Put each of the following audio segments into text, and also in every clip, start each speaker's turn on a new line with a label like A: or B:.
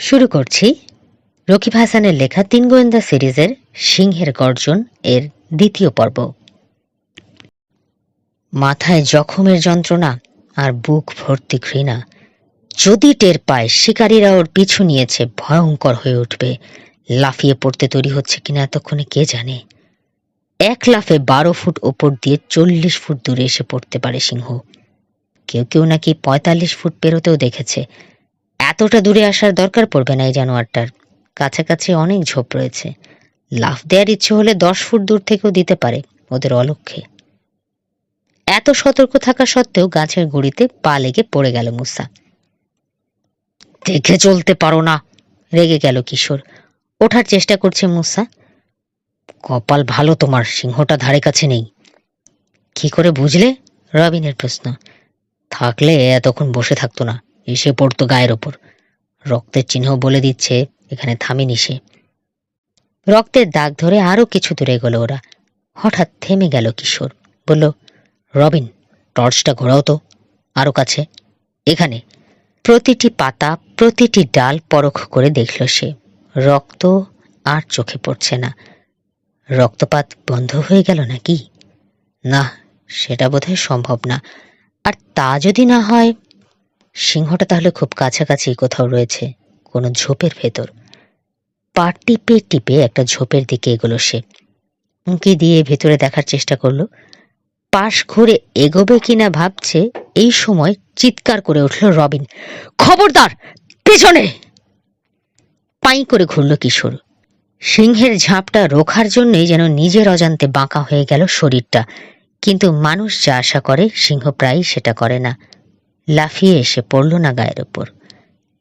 A: শুরু করছি রকিব হাসানের লেখা তিন গোয়েন্দা সিরিজের সিংহের গর্জন এর দ্বিতীয় পর্ব। মাথায় জখমের যন্ত্রণা আর বুক ভর্তি ঘৃণা। যদি টের পায়, শিকারীরা ওর পিছু নিয়েছে, ভয়ঙ্কর হয়ে উঠবে। লাফিয়ে পড়তে তৈরি হচ্ছে কিনা এতক্ষণে কে জানে? এক লাফে বারো ফুট ওপর দিয়ে চল্লিশ ফুট দূরে এসে পড়তে পারে সিংহ। কেউ কেউ নাকি পঁয়তাল্লিশ ফুট পেরোতেও দেখেছে। এতটা দূরে আসার দরকার পড়বে না এই জানোয়ারটার। কাছাকাছি অনেক ঝোপ রয়েছে। লাফ দেওয়ার ইচ্ছে হলে দশ ফুট দূর থেকেও দিতে পারে ওদের অলক্ষ্যে এত সতর্ক থাকা সত্ত্বেও গাছের গুড়িতে পা লেগে পড়ে গেল মুসা। দেখে চলতে পারো না, রেগে গেল কিশোর। ওঠার চেষ্টা করছে মুসা। কপাল ভালো তোমার, সিংহটা ধারে কাছে নেই। কি করে বুঝলে? রবিনের প্রশ্ন। থাকলে এতক্ষণ বসে থাকতো না। এসে পড়তো গায়ের ওপর। রক্তের চিহ্ন বলে দিচ্ছে এখানে থামেনি সে। রক্তের দাগ ধরে আরও কিছু দূরে এগোলো ওরা। হঠাৎ থেমে গেল কিশোর। বলল, রবিন, টর্চটা ঘোরাও তো। আরও কাছে। এখানে। প্রতিটি পাতা, প্রতিটি ডাল পরখ করে দেখল সে। রক্ত আর চোখে পড়ছে না। রক্তপাত বন্ধ হয়ে গেল নাকি? না, সেটা বোধহয় সম্ভব না। আর তা যদি না হয় সিংহটা তাহলে খুব কাছাকাছি কোথাও রয়েছে, কোনো ঝোপের ভেতর। পা টিপে টিপে একটা ঝোপের দিকে এগোলো সে। উঁকি দিয়ে ভেতরে দেখার চেষ্টা করল। পাশ ঘুরে এগোবে কিনা ভাবছে, এই সময় চিৎকার করে উঠল রবিন। খবরদার, পেছনে! পাই করে ঘুরল কিশোর। সিংহের ঝাঁপটা রোখার জন্যই যেন নিজের অজান্তে বাঁকা হয়ে গেল শরীরটা। কিন্তু মানুষ যা আশা করে, সিংহ প্রায়ই সেটা করে না। লাফিয়ে এসে পড়ল না গায়ের ওপর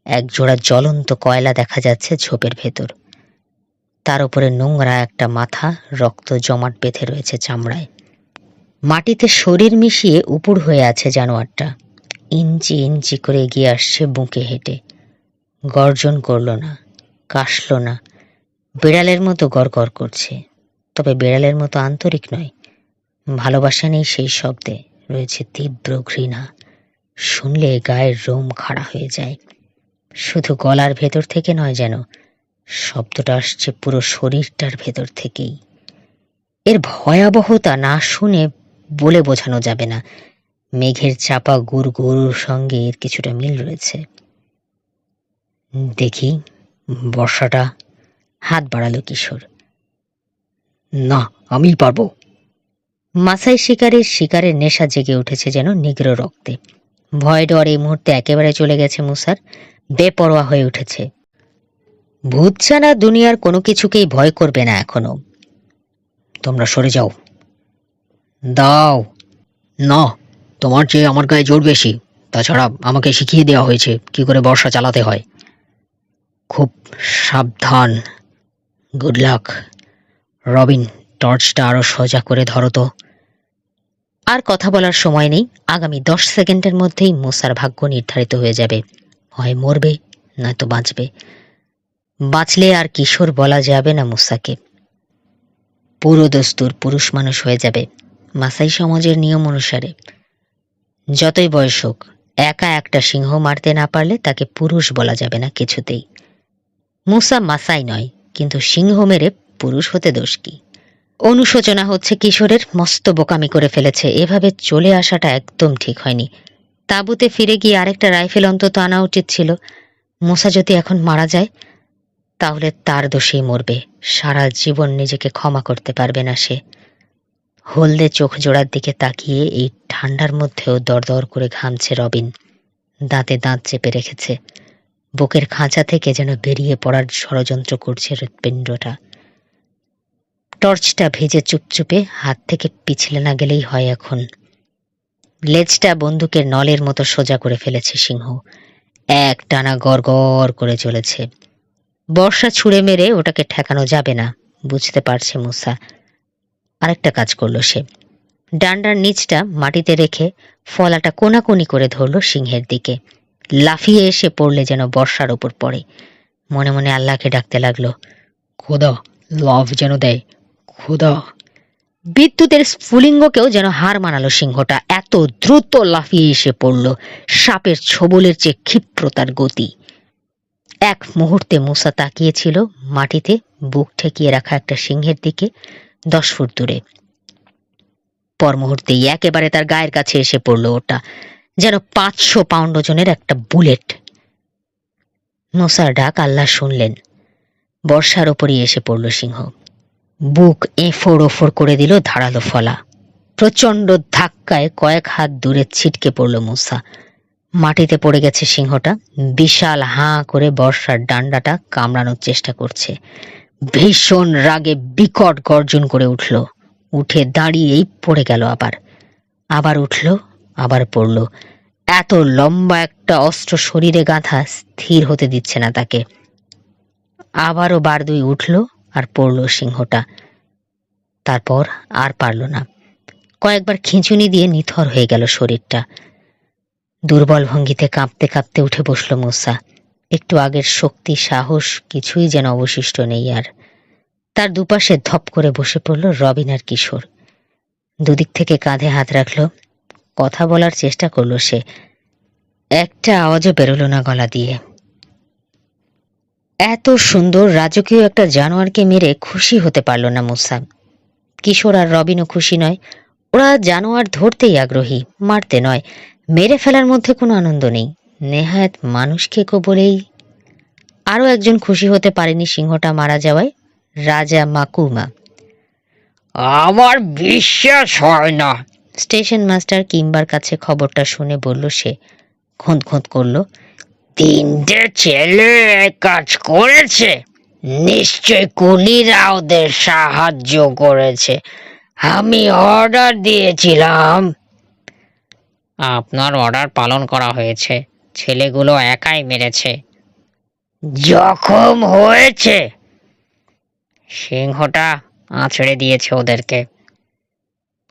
A: এক জোড়া জ্বলন্ত কয়লা দেখা যাচ্ছে ঝোপের ভেতর। তার উপরে নোংরা একটা মাথা, রক্ত জমাট বেঁধে রয়েছে চামড়ায়। মাটিতে শরীর মিশিয়ে উপুড় হয়ে আছে জানোয়ারটা। ইঞ্চি ইঞ্চি করে এগিয়ে আসছে বুকে হেঁটে। গর্জন করল না, কাশল না। বিড়ালের মতো গড়গড় করছে। তবে বিড়ালের মতো আন্তরিক নয়। ভালোবাসা নেই সেই শব্দে। রয়েছে তীব্র ঘৃণা। শুনলে গায়ের রোম খাড়া হয়ে যায়। শুধু গলার ভেতর থেকে নয় যেন শব্দটা আসছে পুরো শরীরটার ভেতর থেকেই। এর ভয়াবহতা না শুনে বলে বোঝানো যাবে না। মেঘের চাপা গুড় গরুর সঙ্গে এর কিছুটা মিল রয়েছে। দেখি, বর্ষাটা হাত বাড়ালো কিশোর। না আমিই পারব। মাসাই শিকারের শিকারের নেশা জেগে উঠেছে যেন নিগ্র রক্তে। ভয় ডর এই মুহূর্তে একেবারে চলে গেছে মুসার। বেপরোয়া হয়ে উঠেছে। ভূত ছাড়া দুনিয়ার কোনো কিছুকেই ভয় করবে না এখনও। তোমরা সরে যাও। দাও। না, তোমার চেয়ে আমার গায়ে জোর বেশি। তাছাড়া আমাকে শিখিয়ে দেওয়া হয়েছে কি করে বর্ষা চালাতে হয়। খুব সাবধান। Good luck. রবিন, টর্চটা আরও সোজা করে ধরো তো। আর কথা বলার সময় নেই। আগামী দশ সেকেন্ডের মধ্যেই মুসার ভাগ্য নির্ধারিত হয়ে যাবে। হয় মরবে, নয়তো বাঁচবে। বাঁচলে আর কিশোর বলা যাবে না মুসাকে। পুরো দস্তুর পুরুষ মানুষ হয়ে যাবে, মাসাই সমাজের নিয়ম অনুসারে। যতই বয়স হোক, একা একটা সিংহ মারতে না পারলে তাকে পুরুষ বলা যাবে না কিছুতেই। মুসা মাসাই নয়, কিন্তু সিংহ মেরে পুরুষ হতে দোষ কি? অনুশোচনা হচ্ছে কিশোরের মস্ত বোকামি করে ফেলেছে। এভাবে চলে আসাটা একদম ঠিক হয়নি। তাঁবুতে ফিরে গিয়ে আরেকটা রাইফেল অন্তত আনা উচিত ছিল। মুসা যদি এখন মারা যায়, তাহলে তার দোষেই মরবে। সারা জীবন নিজেকে ক্ষমা করতে পারবে না সে। হলদে চোখ জোড়ার দিকে তাকিয়ে এই ঠান্ডার মধ্যেও দরদর করে ঘামছে রবিন। দাঁতে দাঁত চেপে রেখেছে। বুকের খাঁচা থেকে যেন বেরিয়ে পড়ার ষড়যন্ত্র করছে হৃৎপিণ্ডটা। টর্চটা ভেজে চুপচুপে হাত থেকে পিছলে না গেলেই হয় এখন। লেজটা বন্দুকের নলের মতো সোজা করে ফেলেছে সিংহ। এক টানা গড় করে চলেছে বর্ষা ছুঁড়ে মেরে ওটাকে ঠেকানো যাবে না, বুঝতে পারছে মুসা। আরেকটা কাজ করল সে। ডান্ডার নিচটা মাটিতে রেখে ফলাটা কোনাকুনি করে ধরলো সিংহের দিকে। লাফিয়ে এসে পড়লে যেন বর্ষার ওপর পড়ে। মনে মনে আল্লাহকে ডাকতে লাগল, খোদা লাভ যেন দেয়। খোদা বিদ্যুতের স্ফুলিঙ্গকেও যেন হার মানালো সিংহটা। এত দ্রুত লাফিয়ে এসে পড়ল সাপের ছবলের চেয়ে ক্ষিপ্রতার গতি। এক মুহূর্তে মুসা তাকিয়েছিল মাটিতে বুক ঠেকিয়ে রাখা একটা সিংহের দিকে দশ ফুট দূরে। পর মুহূর্তেই একেবারে তার গায়ের কাছে এসে পড়ল ওটা, যেন পাঁচশো পাউন্ড ওজনের একটা বুলেট। মুসার ডাক আল্লাহ শুনলেন। বর্ষার ওপরই এসে পড়ল সিংহ। বুক এফোর ওফোর করে দিল ধারালো ফলা। প্রচণ্ড ধাক্কায় কয়েক হাত দূরে ছিটকে পড়ল মুসা। মাটিতে পড়ে গেছে সিংহটা। বিশাল হাঁ করে বর্ষার ডান্ডাটা কামড়ানোর চেষ্টা করছে। ভীষণ রাগে বিকট গর্জন করে উঠল। উঠে দাঁড়িয়েই পড়ে গেল আবার। আবার উঠল, আবার পড়ল। এত লম্বা একটা অস্ত্র শরীরে গাঁথা স্থির হতে দিচ্ছে না তাকে। আবারও বার দুই উঠল আর পড়ল সিংহটা। তারপর আর পারল না। কয়েকবার খিঁচুনি দিয়ে নিথর হয়ে গেল শরীরটা। দুর্বল ভঙ্গিতে কাঁপতে কাঁপতে উঠে বসল মুসা। একটু আগের শক্তি, সাহস, কিছুই যেন অবশিষ্ট নেই আর। তার দুপাশে ধপ করে বসে পড়ল রবিন আর কিশোর। দুদিক থেকে কাঁধে হাত রাখল। কথা বলার চেষ্টা করল সে। একটা আওয়াজও বেরোলো না গলা দিয়ে। এত সুন্দর রাজকীয় একটা জানোয়ারকে মেরে খুশি হতে পারল না মুসা। কিশোর আর রবিনও খুশি নয়। ওরা জানোয়ার ধরতেই আগ্রহী মারতে নয়। মেরে ফেলার মধ্যে কোনো আনন্দ নেই। নেহায়ত মানুষকে কো বলেই আরও একজন খুশি হতে পারেনি সিংহটা মারা যাওয়ায় রাজা মাকুমা।
B: আমার বিশ্বাস হয় না।
A: স্টেশন মাস্টার কিম্বার কাছে খবরটা শুনে বলল সে খোঁত খোঁত করল।
B: তিনটে ছেলে কাজ করেছে নিশ্চয় কুলিরা ওদের সাহায্য করেছে। আমি অর্ডার দিয়েছিলাম। আপনার অর্ডার পালন করা হয়েছে ছেলেগুলো একাই মেরেছে। জখম হয়েছে। সিংহটা আছড়ে দিয়েছে ওদেরকে।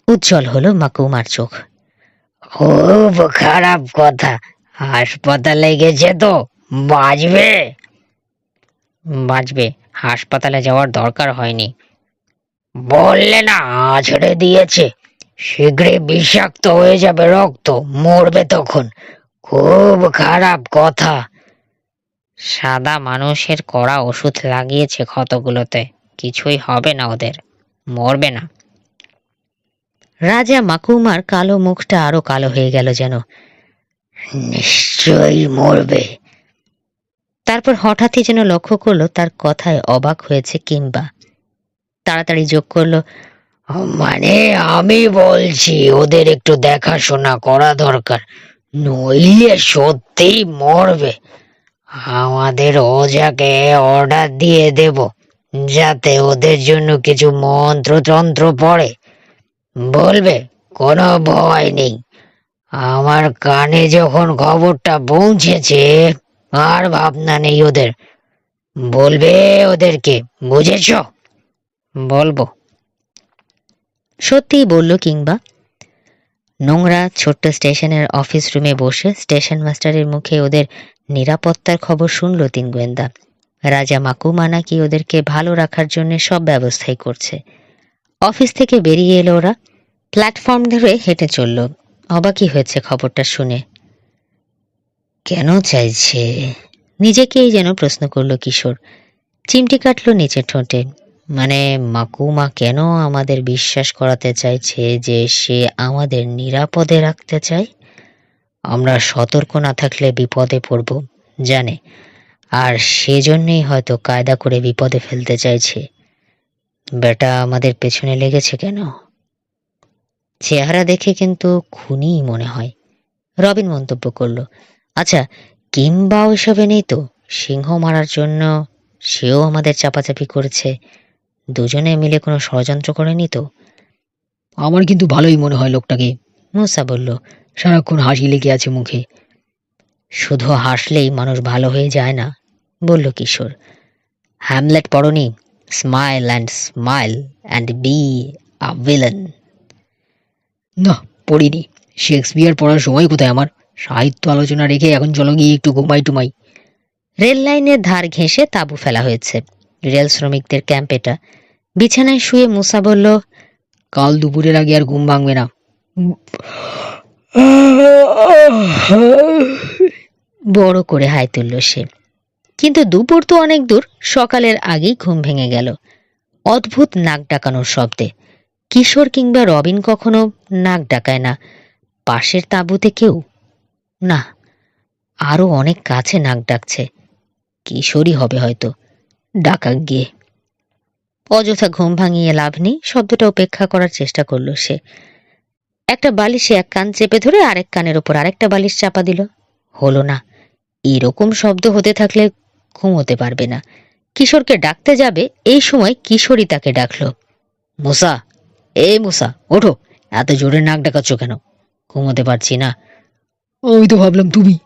A: উজ্জ্বল হলো মাকুমার চোখ।
B: খুব খারাপ কথা। হাসপাতালে গেছে তো, বাঁচবে। বাঁচবে, হাসপাতালে যাওয়ার দরকার হয়নি। বললে না, আছড়ে দিয়েছে। শীঘ্রই বিষাক্ত হয়ে যাবে রক্ত, মরবে তখন। খুব খারাপ কথা। সাদা মানুষের কড়া ওষুধ লাগিয়েছে ক্ষতগুলোতে। কিছুই হবে না ওদের, মরবে না।
A: রাজা মাকুমার কালো মুখটা আরও কালো হয়ে গেল যেন।
B: নিশ্চয়ই মরবে।
A: তারপর হঠাৎই যেন লক্ষ্য করল তার কথায় অবাক হয়েছে কিংবা। তাড়াতাড়ি যোগ করল
B: মানে আমি বলছি ওদের একটু দেখাশোনা করা দরকার নইলে সত্যিই মরবে। আমাদের ওজাকে অর্ডার দিয়ে দেব যাতে ওদের জন্য কিছু মন্ত্রতন্ত্র পড়ে। বলবে কোনো ভয় নেই। আমার কানে যখন খবরটা পৌঁছেছে, আর ভাবনা নেই ওদের। বলবে ওদেরকে, বুঝেছ? বলব।
A: সত্যিই বলল কিংবা? নোংরা ছোট্ট স্টেশনের অফিস রুমে বসে স্টেশন মাস্টারের মুখে ওদের নিরাপত্তার খবর শুনল তিন গোয়েন্দা। রাজা মাকুমা নাকি ওদেরকে ভালো রাখার জন্য সব ব্যবস্থাই করছে। অফিস থেকে বেরিয়ে এলো ওরা। প্ল্যাটফর্ম ধরে হেঁটে চলল। অবাকই হয়েছে খবরটা শুনে। কেন চাইছে? নিজেকেই যেন প্রশ্ন করল কিশোর। চিমটি কাটলো নিচে ঠোঁটে। মানে মাকুমা কেন আমাদের বিশ্বাস করাতে চাইছে যে সে আমাদের নিরাপদে রাখতে চায়? আমরা সতর্ক না থাকলে বিপদে পড়ব, জানে। আর সেজন্যই হয়তো কায়দা করে বিপদে ফেলতে চাইছে। বেটা, আমাদের পেছনে লেগেছে কেন? চেহারা দেখে কিন্তু খুনিই মনে হয়। রবিন মন্তব্য করল আচ্ছা কিংবা ওইসবে নেই তো? সিংহ মারার জন্য সেও আমাদের চাপাচাপি করেছে। দুজনে মিলে কোনো ষড়যন্ত্র করেনি তো?
B: আমার কিন্তু ভালোই মনে হয় লোকটাকে
A: মুসা বলল
B: সারাক্ষণ হাসি লেগে আছে মুখে।
A: শুধু হাসলেই মানুষ ভালো হয়ে যায় না বলল Kishore. Hamlet পড়নি smile and smile and be a villain.
B: না, পড়িনি। শেক্সপিয়ার পড়ার সময় কোথায় আমার? সাহিত্য আলোচনা রেখে এখন চলো গিয়ে একটু ঘুমাই টুমাই।
A: রেল লাইনের ধার ঘেঁষে তাঁবু ফেলা হয়েছে। রেল শ্রমিকদের ক্যাম্প এটা। বিছানায় শুয়ে মুসা বলল,
B: কাল দুপুরের আগে আর ঘুম ভাঙবে না।
A: বড় করে হাই তুলল সে। কিন্তু দুপুর তো অনেক দূর, সকালের আগেই ঘুম ভেঙে গেল। অদ্ভুত নাক ডাকানোর শব্দে। কিশোর কিংবা রবিন কখনো নাক ডাকায় না। পাশের তাঁবুতে কেউ? না আরও অনেক কাছে নাক ডাকছে। কিশোরই হবে হয়তো ডাকা গিয়ে। অযথা ঘুম ভাঙিয়ে লাভ নেই, শব্দটা উপেক্ষা করার চেষ্টা করল সে। একটা বালিশে এক কান চেপে ধরে আরেক কানের ওপর আরেকটা বালিশ চাপা দিল। হলো না, এরকম শব্দ হতে থাকলে ঘুমোতে পারবে না। কিশোরকে ডাকতে যাবে, এই সময় কিশোরই তাকে ডাকলো। মুসা এ মুসা ওঠো। এত জোরে নাক ডাকাচ্ছ কেন? ঘুমোতে পারছি না।
B: ওই তো ভাবলাম তুমি।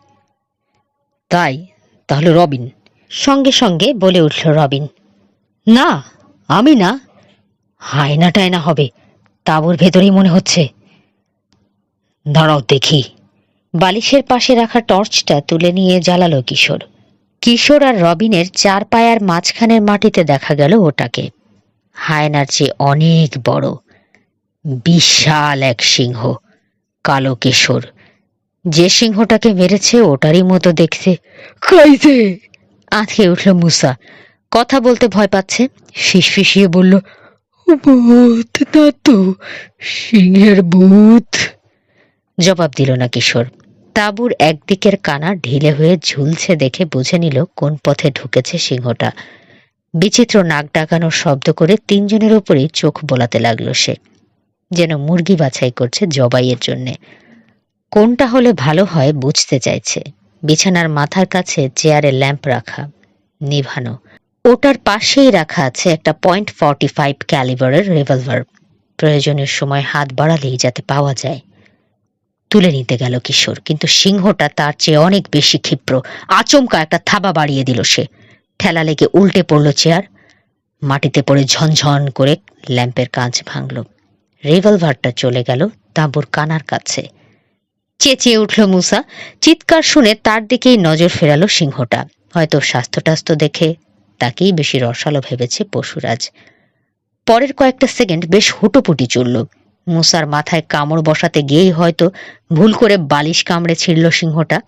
A: তাই? তাহলে রবিন। সঙ্গে সঙ্গে বলে উঠল রবিন। না আমি না। হায়না টায়না হবে। তাঁবুর ভেতরেই মনে হচ্ছে। দাঁড়াও দেখি। বালিশের পাশে রাখা টর্চটা তুলে নিয়ে জ্বালালো কিশোর। কিশোর আর রবিনের চার পায়ার মাঝখানের মাটিতে দেখা গেল ওটাকে। হায়নার চেয়ে অনেক বড়। বিশাল এক সিংহ, কালো কেশর। যে সিংহটাকে মেরেছে, ওটারই মতো দেখতে
B: খাইছে
A: আঁতকে উঠল মুসা। কথা বলতে ভয় পাচ্ছে। ফিসফিসিয়ে বলল,
B: ভূত না তো, সিংহের ভূত?
A: জবাব দিল না কিশোর। তাঁবুর একদিকের কানা ঢিলে হয়ে ঝুলছে দেখে বুঝে নিল কোন পথে ঢুকেছে সিংহটা। বিচিত্র নাক ডাকানোর শব্দ করে তিনজনের উপরেই চোখ বোলাতে লাগল সে। যেন মুরগি বাছাই করছে জবাইয়ের জন্যে। কোনটা হলে ভালো হয় বুঝতে চাইছে। বিছানার মাথার কাছে চেয়ারে ল্যাম্প রাখা। নিভানো। ওটার পাশেই রাখা আছে একটা পয়েন্ট ফর্টি ফাইভ ক্যালিবারের রিভলভার প্রয়োজনের সময় হাত বাড়ালেই যাতে পাওয়া যায়। তুলে নিতে গেল কিশোর, কিন্তু সিংহটা তার চেয়ে অনেক বেশি ক্ষিপ্র। আচমকা একটা থাবা বাড়িয়ে দিল সে। ঠেলা লেগে উল্টে পড়ল চেয়ার। মাটিতে পড়ে ঝনঝন করে ল্যাম্পের কাঁচ ভাঙল। রিভলভারটা চলে গেল তাঁবুর কানার কাছে। চেঁচিয়ে উঠল মুসা, চিৎকার শুনে তার দিকেই নজর ফেরালো সিংহটা। হয়তো স্বাস্থ্য টাস্থ্য দেখে তাকেই বেশি রসালো ভেবেছে পশুরাজ। পরের কয়েকটা সেকেন্ড বেশ হুটোপুটি চলল। মুসার মাথায় কামড় বসাতে গিয়েই হয়তো ভুল করে বালিশ কামড়ে ছিঁড়ল সিংহটা।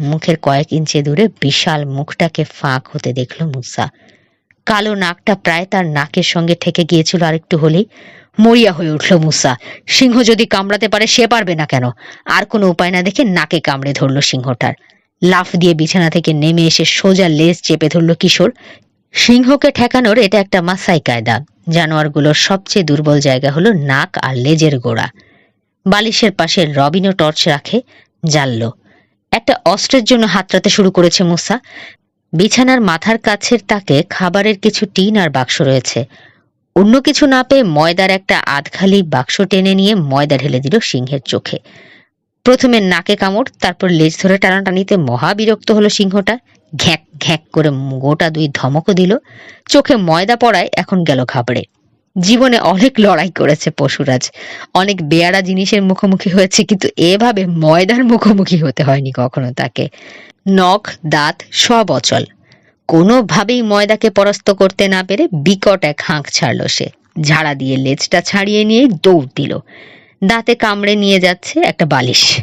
A: মুখের কয়েক ইঞ্চি দূরে বিশাল মুখটাকে ফাঁক হতে দেখল মুসা। কালো নাকটা প্রায় তার নাকের সঙ্গে ঠেকে গিয়েছিল আরেকটু হলেই। মরিয়া হয়ে উঠল মুসা। সিংহ যদি কামড়াতে পারে, সে পারবে না কেন? আর কোনো উপায় না দেখে নাকে কামড়ে ধরল সিংহটার লাফ দিয়ে বিছানা থেকে নেমে এসে সোজা লেজ চেপে ধরল কিশোর। সিংহকে ঠেকানোর এটা একটা মাসাই কায়দা। জানোয়ারগুলোর সবচেয়ে দুর্বল জায়গা হলো নাক আর লেজের গোড়া। বালিশের পাশে রবিনও টর্চ রাখে জ্বাললো একটা অস্ত্রের জন্য হাতড়াতে শুরু করেছে মুসা। বিছানার মাথার কাছের তাকে খাবারের কিছু টিন আর বাক্স রয়েছে। অন্য কিছু না পেয়ে ময়দার একটা আধখালি বাক্স টেনে নিয়ে ময়দা ঢেলে দিল সিংহের চোখে। প্রথমে নাকে কামড়, তারপর লেজ ধরে টানাটানিতে মহা বিরক্ত হলো সিংহটা। ঘ্যাক ঘ্যাক করে গোটা দুই ধমকও দিল। চোখে ময়দা পড়ায় এখন গেল ঘাবড়ে। জীবনে অনেক লড়াই করেছে পশুরাজ। অনেক বেয়ারা জিনিসের মুখোমুখি হয়েছে, কিন্তু এভাবে ময়দার মুখোমুখি হতে হয়নি কখনো তাকে। নখ, দাঁত সব অচল। কোনোভাবেই ময়দাকে পরাস্ত করতে না পেরে বিকট এক হাঁক ছাড়ল সে। ঝাড়া দিয়ে লেজটা ছাড়িয়ে নিয়ে দৌড় দিল। দাঁতে কামড়ে নিয়ে যাচ্ছে একটা বালিশ।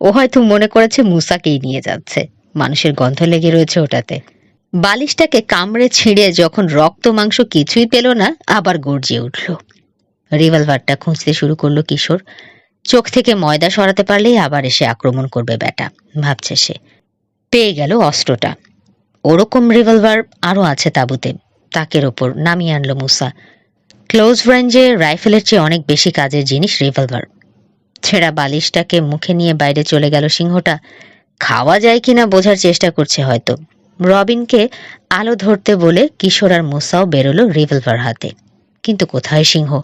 A: ও হয়তো মনে করেছে মুসাকেই নিয়ে যাচ্ছে। মানুষের গন্ধ লেগে রয়েছে ওটাতে। বালিশটাকে কামড়ে ছিঁড়ে যখন রক্ত মাংস কিছুই পেল না, আবার গর্জিয়ে উঠল। রিভলভারটা খুঁজতে শুরু করল কিশোর। চোখ থেকে ময়দা সরাতে পারলেই আবার এসে আক্রমণ করবে ব্যাটা, ভাবছে সে। পেয়ে গেল অস্ত্রটা। ওরকম রিভলভার আরও আছে তাঁবুতে। তাকের ওপর নামিয়ে আনলো মুসা। ক্লোজ রেঞ্জে রাইফেলের চেয়ে অনেক বেশি কাজের জিনিস রিভলভার ছেঁড়া বালিশটাকে মুখে নিয়ে বাইরে চলে গেল সিংহটা। খাওয়া যায় কিনা বোঝার চেষ্টা করছে হয়তো। রবিনকে আলো ধরতে বলে কিশোর আর মুসাও বেরোলো রিভলভার হাতে। কিন্তু কোথায় সিংহ?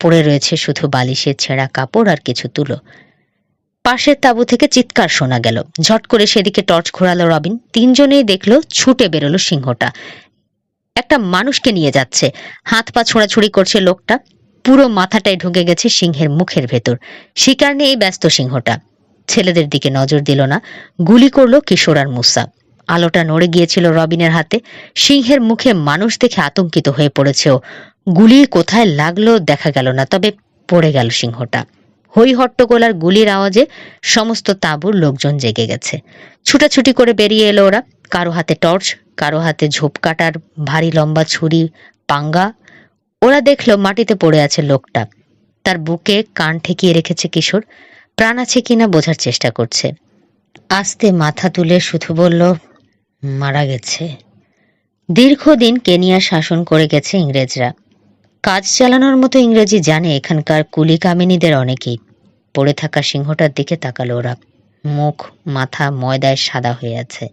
A: পড়ে রয়েছে শুধু বালিশের ছেঁড়া কাপড় আর কিছু তুলো। পাশের তাঁবু থেকে চিৎকার শোনা গেল। ঝট করে সেদিকে টর্চ ঘোরালো রবিন। তিনজনেই দেখল ছুটে বেরোলো সিংহটা। একটা মানুষকে নিয়ে যাচ্ছে। হাত পা ছোঁড়াছুড়ি করছে লোকটা। পুরো মাথাটাই ঢুকে গেছে সিংহের মুখের ভেতর। শিকার নিয়েই ব্যস্ত সিংহটা। ছেলেদের দিকে নজর দিল না। গুলি করল কিশোর আর মুসা। আলোটা নড়ে গিয়েছিল রবিনের হাতে। সিংহের মুখে মানুষ দেখে আতঙ্কিত হয়ে পড়েছে গুলি কোথায় লাগল দেখা গেল না, তবে পড়ে গেল সিংহটা। হই হট্টগোলার গুলির আওয়াজে সমস্ত তাঁবুর লোকজন জেগে গেছে। ছুটাছুটি করে বেরিয়ে এলো ওরা। কারও হাতে টর্চ, কারও হাতে ঝোপ কাটার ভারী লম্বা ছুরি, পাঙ্গা। ওরা দেখল মাটিতে পড়ে আছে লোকটা। তার বুকে কান ঠেকিয়ে রেখেছে কিশোর। প্রাণ আছে কিনা বোঝার চেষ্টা করছে। আস্তে মাথা তুলে শুধু বলল, মারা গেছে। দীর্ঘদিন কেনিয়া শাসন করে গেছে ইংরেজরা। কাজ চালানোর মতো ইংরেজি জানে এখানকার কুলি কামিনীদের অনেকেই। পড়ে থাকা সিংহটার দিকে তাকালো ওরা। মুখ, মাথা, ময়দায় সাদা হয়ে আছে।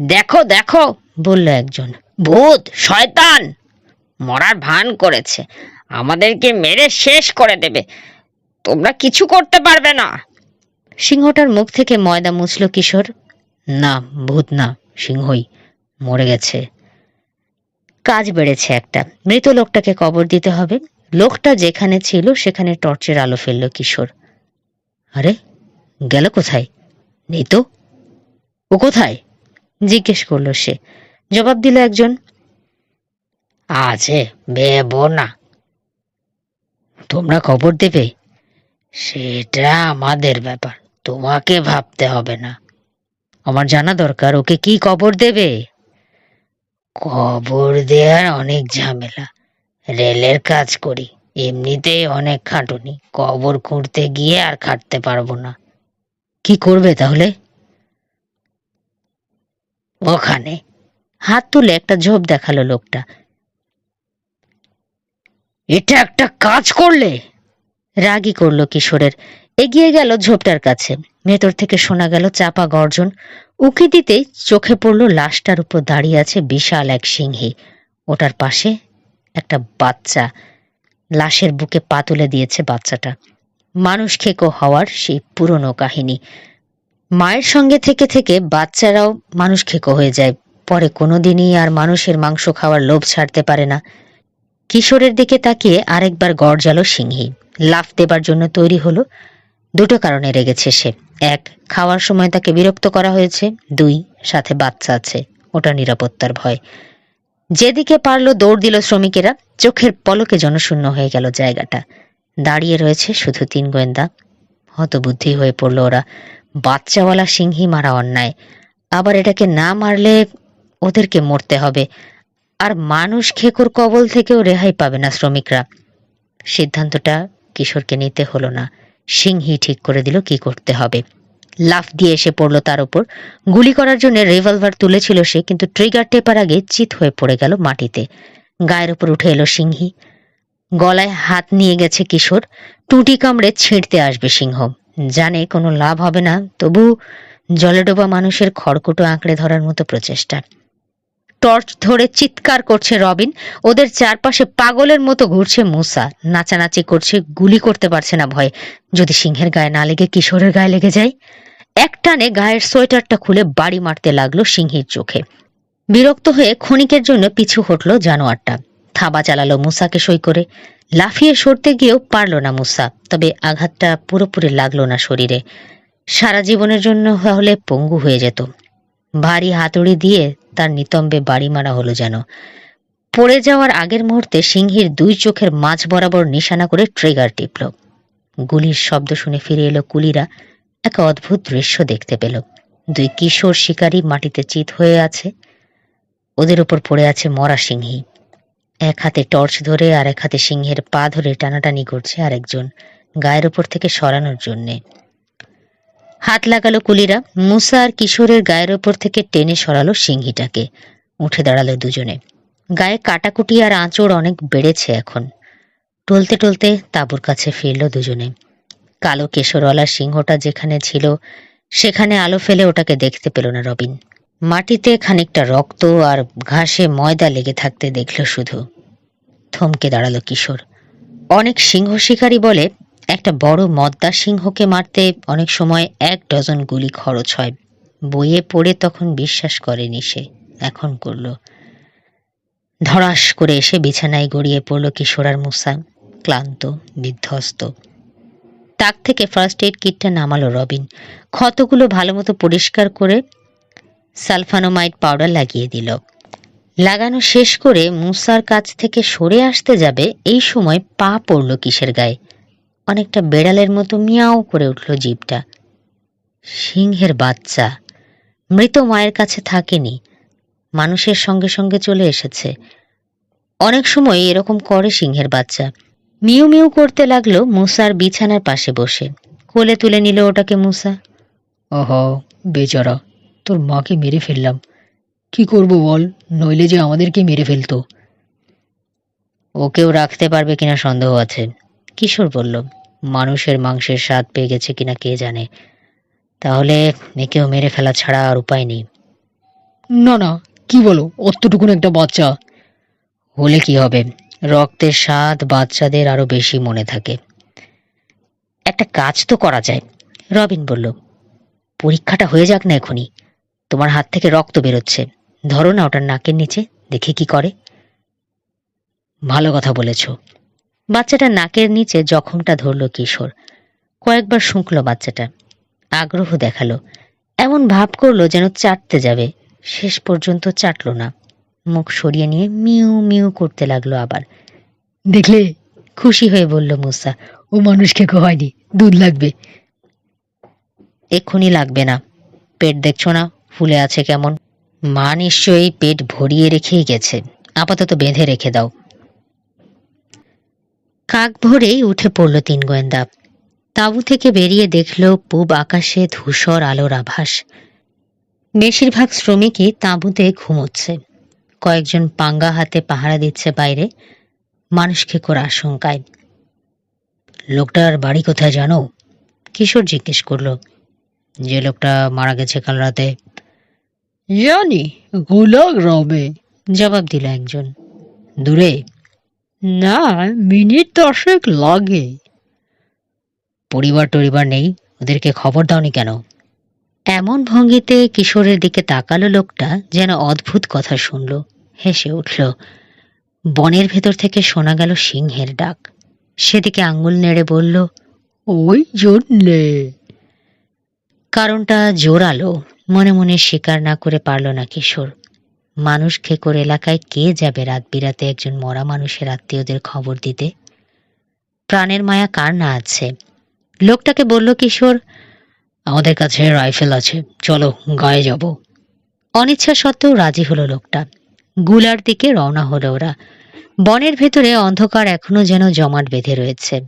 B: দেখো দেখো,
A: বলল একজন।
B: ভূত, শয়তান! মরার ভান করেছে। আমাদেরকে মেরে শেষ করে দেবে। তোমরা কিছু করতে পারবে না।
A: সিংহটার মুখ থেকে ময়দা মুছল কিশোর। না, ভূত না, সিংহই মরে গেছে। কাজ বেড়েছে একটা। মৃত লোকটাকে কবর দিতে হবে। লোকটা যেখানে ছিল, সেখানে টর্চের আলো ফেলল কিশোর। আরে, গেল কোথায়? নেই তো। ও কোথায়? জিজ্ঞেস করল সে। জবাব দিল একজন।
B: আছে ভেবো না।
A: তোমরা খবর দেবে?
B: সেটা আমাদের ব্যাপার। তোমাকে ভাবতে হবে না।
A: আমার জানা দরকার, ওকে কি কবর দেবে?
B: কবর দেওয়ার অনেক ঝামেলা। রেলের কাজ করি, এমনিতেই অনেক খাটুনি। কবর খুঁড়তে গিয়ে আর খাটতে পারব না।
A: কি করবে তাহলে?
B: ওখানে।
A: হাত তুলে একটা ঝোপ দেখাল লোকটা।
B: এটা একটা কাজ করলে?
A: রাগই করল কিশোরের। এগিয়ে গেল ঝোপটার কাছে। ভেতর থেকে শোনা গেল চাপা গর্জন। উকি দিতেই চোখে পড়ল লাশটার উপর দাঁড়িয়ে আছে বিশাল এক সিংহী। ওটার পাশে একটা বাচ্চা। লাশের বুকে পা তুলে দিয়েছে বাচ্চাটা। মানুষ খেকো হওয়ার সেই পুরনো কাহিনী। মায়ের সঙ্গে থেকে থেকে বাচ্চারাও মানুষ খেকো হয়ে যায়। পরে কোনোদিনই আর মানুষের মাংস খাওয়ার লোভ ছাড়তে পারে না। কিশোরের দিকে তাকিয়ে আরেকবার গড়জালো সিংহী। লাফ দেবার জন্য তৈরি হলো। দুটো কারণে রেগেছে সে। এক, খাওয়ার সময় তাকে বিরক্ত করা হয়েছে। দুই, সাথে বাচ্চা আছে। ওটা নিরাপত্তার ভয়। যেদিকে পারল দৌড় দিল শ্রমিকেরা। চোখের পলকে জনশূন্য হয়ে গেল জায়গাটা। দাঁড়িয়ে রয়েছে শুধু তিন গোয়েন্দা। হতবুদ্ধি হয়ে পড়ল ওরা। বাচ্চাওয়ালা সিংহী মারা অন্যায়। আবার এটাকে না মারলে ওদেরকে মরতে হবে। আর মানুষ খেকোর কবল থেকেও রেহাই পাবে না শ্রমিকরা। সিদ্ধান্তটা কিশোরকে নিতে হলো না। সিংহি ঠিক করে দিল কি করতে হবে। লাফ দিয়ে এসে পড়ল তার উপর। গুলি করার জন্য রিভলভার তুলেছিল সে, কিন্তু ট্রিগার টেপার আগে চিত হয়ে পড়ে গেল মাটিতে। গায়ের উপর উঠে এলো সিংহি। গলায় হাত নিয়ে গেছে কিশোর। টুটি কামড়ে ছিঁড়তে আসবে সিংহ। জানে কোনো লাভ হবে না, তবু জলে ডোবা মানুষের খড়কুটো আঁকড়ে ধরার মতো প্রচেষ্টা। টর্চ ধরে চিৎকার করছে রবিন। ওদের চারপাশে পাগলের মতো ঘুরছে মুসা। নাচানাচি করছে, গুলি করতে পারছে না ভয়ে। যদি সিংহের গায়ে না লেগে কিশোরের গায়ে লেগে যায়? একটানে গায়ের সোয়েটারটা খুলে বাড়ি মারতে লাগল সিংহীর চোখে। বিরক্ত হয়ে ক্ষণিকের জন্য পিছু হটল জানোয়ারটা। থাবা চালালো মুসাকে সই করে। লাফিয়ে সরতে গিয়েও পারল না মুসা। তবে আঘাতটা পুরোপুরি লাগল না শরীরে। সারা জীবনের জন্য হলে পঙ্গু হয়ে যেত। ভারী হাতুড়ি দিয়ে তার নিতম্বে বাড়ি মারা হলো যেন। পড়ে যাওয়ার আগের মুহূর্তে সিংহীর দুই চোখের মাঝ বরাবর নিশানা করে ট্রিগার টিপল। গুলির শব্দ শুনে ফিরে এলো কুলিরা। এক অদ্ভুত দৃশ্য দেখতে পেল। দুই কিশোর শিকারী মাটিতে চিত হয়ে আছে। ওদের উপর পড়ে আছে মরা সিংহী। এক হাতে টর্চ ধরে আর এক হাতে সিংহের পা ধরে টানাটানি করছে আরেকজন। গায়ের উপর থেকে সরানোর জন্যে। হাত লাগালো কুলিরা। মুসা আর কিশোরের গায়ের ওপর থেকে টেনে সরালো সিংহিটাকে। উঠে দাঁড়াল দুজনে। গায়ে কাটাকুটি আর আঁচড় অনেক বেড়েছে এখন। টলতে টলতে তাঁবুর কাছে ফিরল দুজনে। কালো কেশরওয়ালা সিংহটা যেখানে ছিল, সেখানে আলো ফেলে ওটাকে দেখতে পেল না রবিন। মাটিতে খানিকটা রক্ত আর ঘাসে ময়দা লেগে থাকতে দেখল শুধু। থমকে দাঁড়াল কিশোর। অনেক সিংহ শিকারী বলে একটা বড় মদ্দা সিংহকে মারতে অনেক সময় এক ডজন গুলি খরচ হয়। বইয়ে পড়ে তখন বিশ্বাস করেনি সে। এখন করল। ধরাস করে এসে বিছানায় গড়িয়ে পড়ল কিশোরার মুসা। ক্লান্ত, বিধ্বস্ত। তাক থেকে ফার্স্ট এইড কিটটা নামালো রবিন। ক্ষতগুলো ভালো মতো পরিষ্কার করে সালফানোমাইড পাউডার লাগিয়ে দিল। লাগানো শেষ করে মুসার কাছ থেকে সরে আসতে যাবে, এই সময় পা পড়ল কিসের গায়ে। অনেকটা বেড়ালের মতো মিয়াও করে উঠল জীবটা সিংহের বাচ্চা। মৃত মায়ের কাছে থাকেনি। মানুষের সঙ্গে সঙ্গে চলে এসেছে। অনেক সময় এরকম করে সিংহের বাচ্চা। মিউ মিউ করতে লাগল মুসার বিছানার পাশে বসে। কোলে তুলে নিল ওটাকে মুসা।
B: ওহো বেচারা তোর মাকে মেরে ফেললাম। কি করব বল নইলে যে আমাদেরকে মেরে ফেলতো।
A: ওকেও রাখতে পারবে কিনা সন্দেহ আছে। কিশোর বলল মানুষের মাংসের স্বাদ পেয়ে গেছে কিনা কে জানে? তাহলে একেও মেরে ফেলা ছাড়া আর উপায় নেই।
B: না না কি বলো? অতটুকুন একটা বাচ্চা?
A: হলে কি হবে? রক্তের স্বাদ বাচ্চাদের আরও বেশি মনে থাকে। একটা কাজ তো করা যায়। রবিন বলল পরীক্ষাটা হয়ে যাক না এখনই। তোমার হাত থেকে রক্ত বেরোচ্ছে। ধরো না ওটার নাকের নিচে দেখে কি করে। ভালো কথা বলেছ। বাচ্চাটা নাকের নিচে জখমটা ধরলো কিশোর। কয়েকবার শুঁকলো বাচ্চাটা। আগ্রহ দেখাল। এমন ভাব করল যেন চাটতে যাবে। শেষ পর্যন্ত চাটলো না। মুখ সরিয়ে নিয়ে মিউ মিউ করতে লাগল আবার।
B: দেখলে?
A: খুশি হয়ে বলল মুসা,
B: ও মানুষ খেকো হয়নি দুধ লাগবে।
A: এক্ষুনি লাগবে না। পেট দেখছ না? ফুলে আছে কেমন? মা নিশ্চয়ই পেট ভরিয়ে রেখেই গেছে। আপাতত বেঁধে রেখে দাও। কাক ভোরেই উঠে পড়ল তিন গোয়েন্দা। তাঁবু থেকে বেরিয়ে দেখল পূব আকাশে ধূসর আলোর আভাস। বেশিরভাগ শ্রমিকই তাঁবুতে ঘুমোচ্ছে। কয়েকজন পাঙ্গা হাতে পাহারা দিচ্ছে বাইরে। মানুষ খেকোর আশঙ্কায়? লোকটার বাড়ি কোথায় জানো? কিশোর জিজ্ঞেস করল। যে লোকটা মারা গেছে কাল রাতে।
B: জানি গোলা গ্রামে
A: জবাব দিল একজন। দূরে
B: না, মিনিট দশেক লাগে।
A: পরিবার টরিবার নেই, ওদেরকে খবর দাওনি কেন? এমন ভঙ্গিতে কিশোরের দিকে তাকালো লোকটা যেন অদ্ভুত কথা শুনল, হেসে উঠল, বনের ভেতর থেকে শোনা গেল সিংহের ডাক। সেদিকে আঙ্গুল নেড়ে বলল,
B: ওই জন্যে।
A: কারণটা জোরালো, মনে মনে স্বীকার না করে পারল না কিশোর। মানুষ খেকোর এলাকায় কে যাবে রাত বিরাতে একজন মরা মানুষের আত্মীয়দের খবর দিতে? প্রাণের মায়া কার না আছে? লোকটাকে বলল, কিশোর, আমাদের কাছে রাইফেল আছে। চলো, গায়ে যাব। অনিচ্ছা সত্ত্বেও রাজি হলো লোকটা। গুলার দিকে রওনা হলো ওরা। বনের ভেতরে অন্ধকার এখনও যেন জমাট বেঁধে রয়েছে।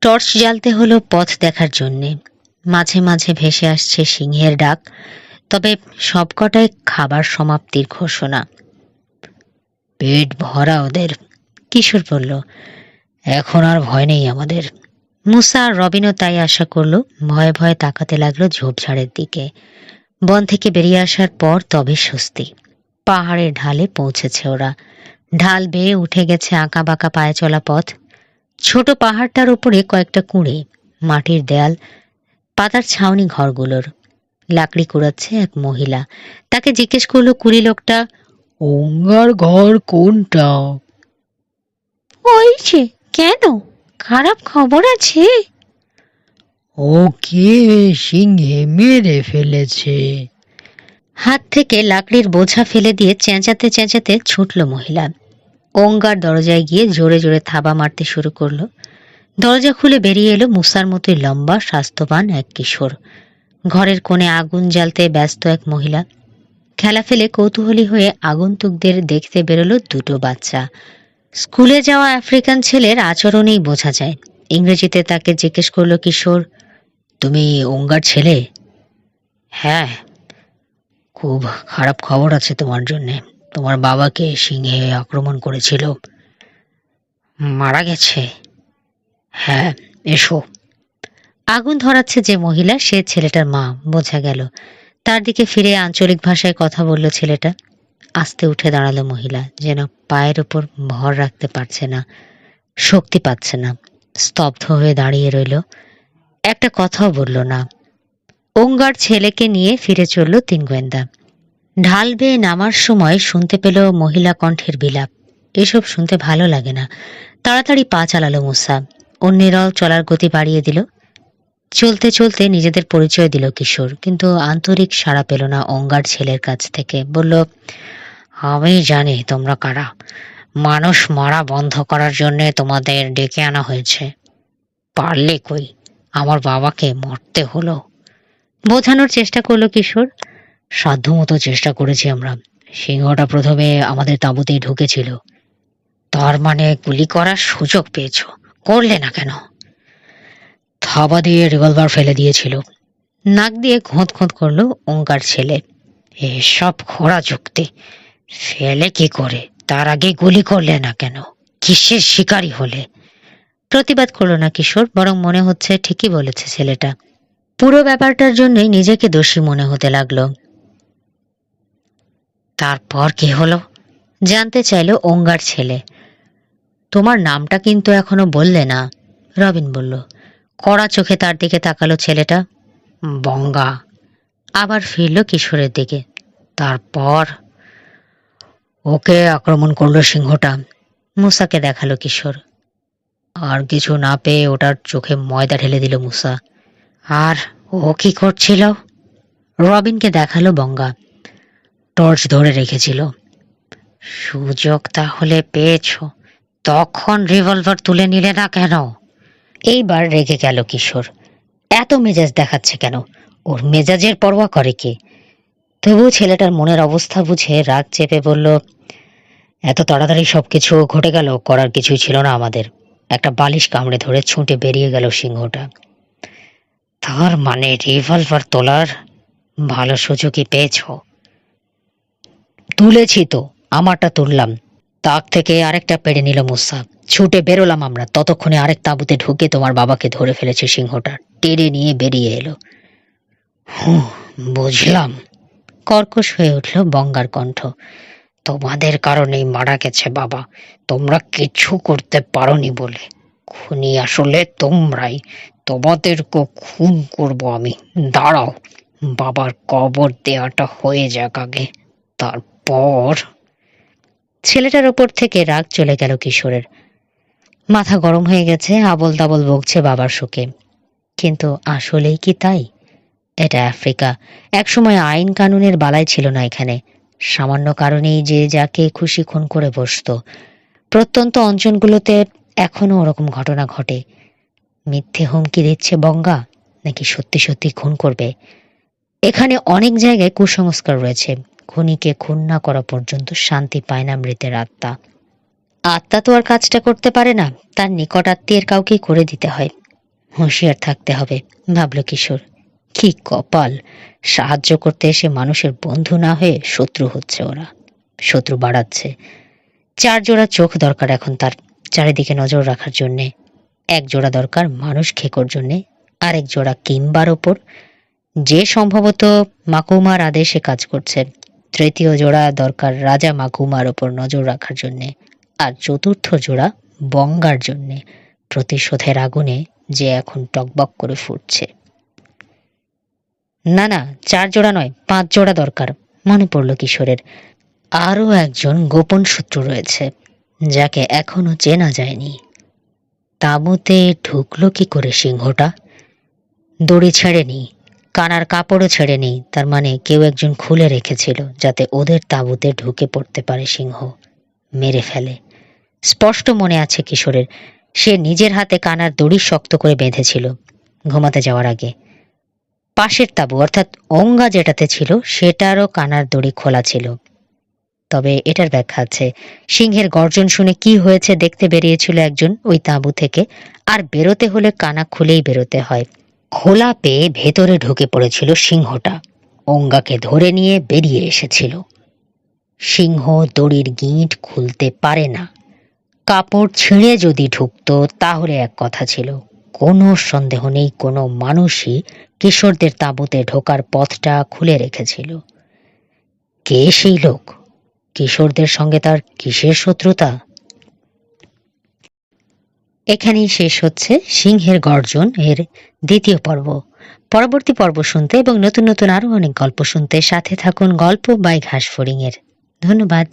A: টর্চ জ্বালতে হলো পথ দেখার জন্যে। মাঝে মাঝে ভেসে আসছে সিংহের ডাক। তবে সবকটাই খাবার সমাপ্তির ঘোষণা। পেট ভরা ওদের, কিশোর বলল। এখন আর ভয় নেই আমাদের। মুসা আর রবিনও তাই আশা করল, ভয়ে ভয়ে তাকাতে লাগল ঝোপঝাড়ের দিকে। বন থেকে বেরিয়ে আসার পর তবে স্বস্তি। পাহাড়ের ঢালে পৌঁছেছে ওরা। ঢাল বেয়ে উঠে গেছে আঁকা বাঁকা পায়ে চলা পথ। ছোট পাহাড়টার উপরে কয়েকটা কুঁড়ে, মাটির দেয়াল, পাতার ছাউনি ঘরগুলোর। লাকড়ি কুড়াচ্ছে এক মহিলা। তাকে জিজ্ঞেস করল কুড়ি লোকটা?
B: ওঙ্গার ঘর কোনটা?
A: ওই যে কেন? খারাপ খবর আছে?
B: ওকে সিংহে মেরে ফেলেছে।
A: হাত থেকে লাকড়ির বোঝা ফেলে দিয়ে চেঁচাতে চেঁচাতে ছুটল মহিলা। ওঙ্গার দরজায় গিয়ে জোরে জোরে থাবা মারতে শুরু করল। দরজা খুলে বেরিয়ে এলো মুসার মতোই লম্বা স্বাস্থ্যবান এক কিশোর। ঘরের কোণে আগুন জ্বালতে ব্যস্ত এক মহিলা। খেলা ফেলে কৌতূহলী হয়ে আগন্তুকদের দেখতে বেরোলো দুটো বাচ্চা। স্কুলে যাওয়া আফ্রিকান ছেলের আচরণেই বোঝা যায়। ইংরেজিতে তাকে জিজ্ঞেস করল, কিশোর, তুমি ওঙ্গার ছেলে? হ্যাঁ খুব খারাপ খবর আছে তোমার জন্যে। তোমার বাবাকে সিংহে আক্রমণ করেছিল। মারা গেছে। হ্যাঁ এসো। আগুন ধরাচ্ছে যে মহিলা, সে ছেলেটার মা, বোঝা গেল। তার দিকে ফিরে আঞ্চলিক ভাষায় কথা বলল ছেলেটা। আস্তে উঠে দাঁড়াল মহিলা, যেন পায়ের উপর ভর রাখতে পারছে না, শক্তি পাচ্ছে না, স্তব্ধ হয়ে দাঁড়িয়ে রইল। একটা কথাও বলল না। ওঙ্গার ছেলেকে নিয়ে ফিরে চলল তিন গোয়েন্দা। ঢাল বেয়ে নামার সময় শুনতে পেল মহিলা কণ্ঠের বিলাপ। এসব শুনতে ভালো লাগে না। তাড়াতাড়ি পা চালালো মুসা। অন্যেরাও চলার গতি বাড়িয়ে দিল। চলতে চলতে নিজেদের পরিচয় দিল কিশোর, কিন্তু আন্তরিক সাড়া পেল না অঙ্গার ছেলের কাছ থেকে। বলল, আমি জানি তোমরা কারা। মানুষ মারা বন্ধ করার জন্য তোমাদের ডেকে আনা হয়েছে। পারলে কই? আমার বাবাকে মরতে হলো। বোঝানোর চেষ্টা করল কিশোর। সাধ্যমতো চেষ্টা করেছি আমরা। সিংহটা প্রথমে আমাদের তাঁবুতেই ঢুকেছিল। তার মানে গুলি করার সুযোগ পেয়েছ। করলে না কেন? থাবা দিয়ে রিভলভার ফেলে দিয়েছিল। নাক দিয়ে খোঁত খোঁত করল ওঙ্কার ছেলে। এসব খোড়া যুক্তি। ফেলে কি করে? তার আগে গুলি করলে না কেন? কিসের শিকারী হলে? প্রতিবাদ করল না কিশোর, বরং মনে হচ্ছে ঠিকই বলেছে ছেলেটা। পুরো ব্যাপারটার জন্যই নিজেকে দোষী মনে হতে লাগল। তারপর কি হলো? জানতে চাইলো ওঙ্গার ছেলে। তোমার নামটা কিন্তু এখনও বললে না, রবিন বলল। কড়া চোখে তার দিকে তাকালো ছেলেটা। বঙ্গা। আবার ফিরল কিশোরের দিকে। তারপর ওকে আক্রমণ করল সিংহটা। মুসাকে দেখাল কিশোর। আর কিছু না পেয়ে ওটার চোখে ময়দা ঢেলে দিল মুসা। আর ও কি করছিল? রবিনকে দেখাল বঙ্গা। টর্চ ধরে রেখেছিল। সুযোগ তাহলে পেয়েছ। তখন রিভলভার তুলে নিলে না কেন? এইবার রেগে গেল কিশোর। এত মেজাজ দেখাচ্ছে কেন? ওর মেজাজের পরোয়া করে কে? তবু ছেলেটার মনের অবস্থা বুঝে রাগ চেপে বলল, এত তাড়াতাড়ি সবকিছু ঘটে গেল, করার কিছুই ছিল না আমাদের। একটা বালিশ কামড়ে ধরে ছুটে বেরিয়ে গেল সিংহটা। তার মানে রিভলভার তোলার ভালো সুযোগই পেয়েছ। তুলেছি তো, আমারটা তুললাম। তাক থেকে আরেকটা পেড়ে নিল মুসা। ছুটে বেরোলাম আমরা। ততক্ষণে আরেক তাঁবুতে ঢুকে তোমার বাবাকে ধরে ফেলেছে সিংহটা। টেনে নিয়ে বেরিয়ে এলো। বুঝলাম। কর্কশ হয়ে উঠল বঙ্গার কণ্ঠ। তোমাদের কারণেই মারা গেছে বাবা। তোমরা কিছু করতে পারোনি বলে। খুনি আসলে তোমরাই। তোমাদেরকে খুন করব আমি। দাঁড়াও। বাবার কবর দেওয়াটা হয়ে যাক আগে। তারপর ছেলেটার ওপর থেকে রাগ চলে গেল কিশোরের। মাথা গরম হয়ে গেছে আবল তাবল বকছে বাবার শোকে। কিন্তু আসলেই কি তাই? এটা আফ্রিকা। একসময় আইন কানুনের বালাই ছিল না এখানে। সামান্য কারণেই যে যাকে খুশি খুন করে বসতো। প্রত্যন্ত অঞ্চলগুলোতে এখনও ওরকম ঘটনা ঘটে। মিথ্যে হুমকি দিচ্ছে বঙ্গা, নাকি সত্যি সত্যি খুন করবে? এখানে অনেক জায়গায় কুসংস্কার রয়েছে। খুনিকে খুন না করা পর্যন্ত শান্তি পায় না মৃতের আত্মা। আত্মা তো আর কাজটা করতে পারে না, তার নিকট আত্মীয়ের কাউকে করে দিতে হয়। হুঁশিয়ার থাকতে হবে, ভাবল কিশোর। কি কপাল! সাহায্য করতে এসে মানুষের বন্ধু না হয়ে শত্রু হচ্ছে ওরা। শত্রু বাড়াচ্ছে। চার জোড়া চোখ দরকার এখন তার, চারিদিকে নজর রাখার জন্যে। এক জোড়া দরকার মানুষ খেকোর জন্যে, আরেক জোড়া কিংবার ওপর। যে সম্ভবত মাকুমার আদেশে কাজ করছে তৃতীয় জোড়া দরকার রাজা মাকুমার ওপর নজর রাখার জন্যে, আর চতুর্থ জোড়া বঙ্গার জন্যে, প্রতিশোধের আগুনে যে এখন টকবক করে ফুটছে। না না, চার জোড়া নয়, পাঁচ জোড়া দরকার, মনে পড়ল কিশোরের। আরও একজন গোপন শত্রু রয়েছে, যাকে এখনও চেনা যায়নি। তাঁবুতে ঢুকলো কি করে সিংহটা? দড়ি ছেড়েনি কানার কাপড়ও ছেড়েনি তার মানে কেউ একজন খুলে রেখেছিল যাতে ওদের তাঁবুতে ঢুকে পড়তে পারে সিংহ। মেরে ফেলে। স্পষ্ট মনে আছে কিশোরের, সে নিজের হাতে কানার দড়ি শক্ত করে বেঁধেছিল ঘুমাতে যাওয়ার আগে। পাশের তাঁবু, অর্থাৎ অঙ্গা যেটাতে ছিল, সেটারও কানার দড়ি খোলা ছিল। তবে এটার ব্যাখ্যা আছে, সিংহের গর্জন শুনে কি হয়েছে দেখতে বেরিয়েছিল একজন ওই তাঁবু থেকে, আর বেরোতে হলে কানা খুলেই বেরোতে হয়। খোলা পেয়ে ভেতরে ঢুকে পড়েছিল সিংহটা। অঙ্গাকে ধরে নিয়ে বেরিয়ে এসেছিল। সিংহ দড়ির গিঁট খুলতে পারে না। কাপড় ছিঁড়ে যদি ঢুকতো, তাহলে এক কথা ছিল, কোনো সন্দেহ নেই, কোনো মানুষই কিশোরদের তাঁবুতে ঢোকার পথটা খুলে রেখেছিল। কে সেই লোক? কিশোরদের সঙ্গে তার কিসের শত্রুতা? এখানেই শেষ হচ্ছে সিংহের গর্জন এর দ্বিতীয় পর্ব। পরবর্তী পর্ব শুনতে এবং নতুন নতুন আরও অনেক গল্প শুনতে সাথে থাকুন গল্প বাই ঘাস ফড়িং এর। ধন্যবাদ।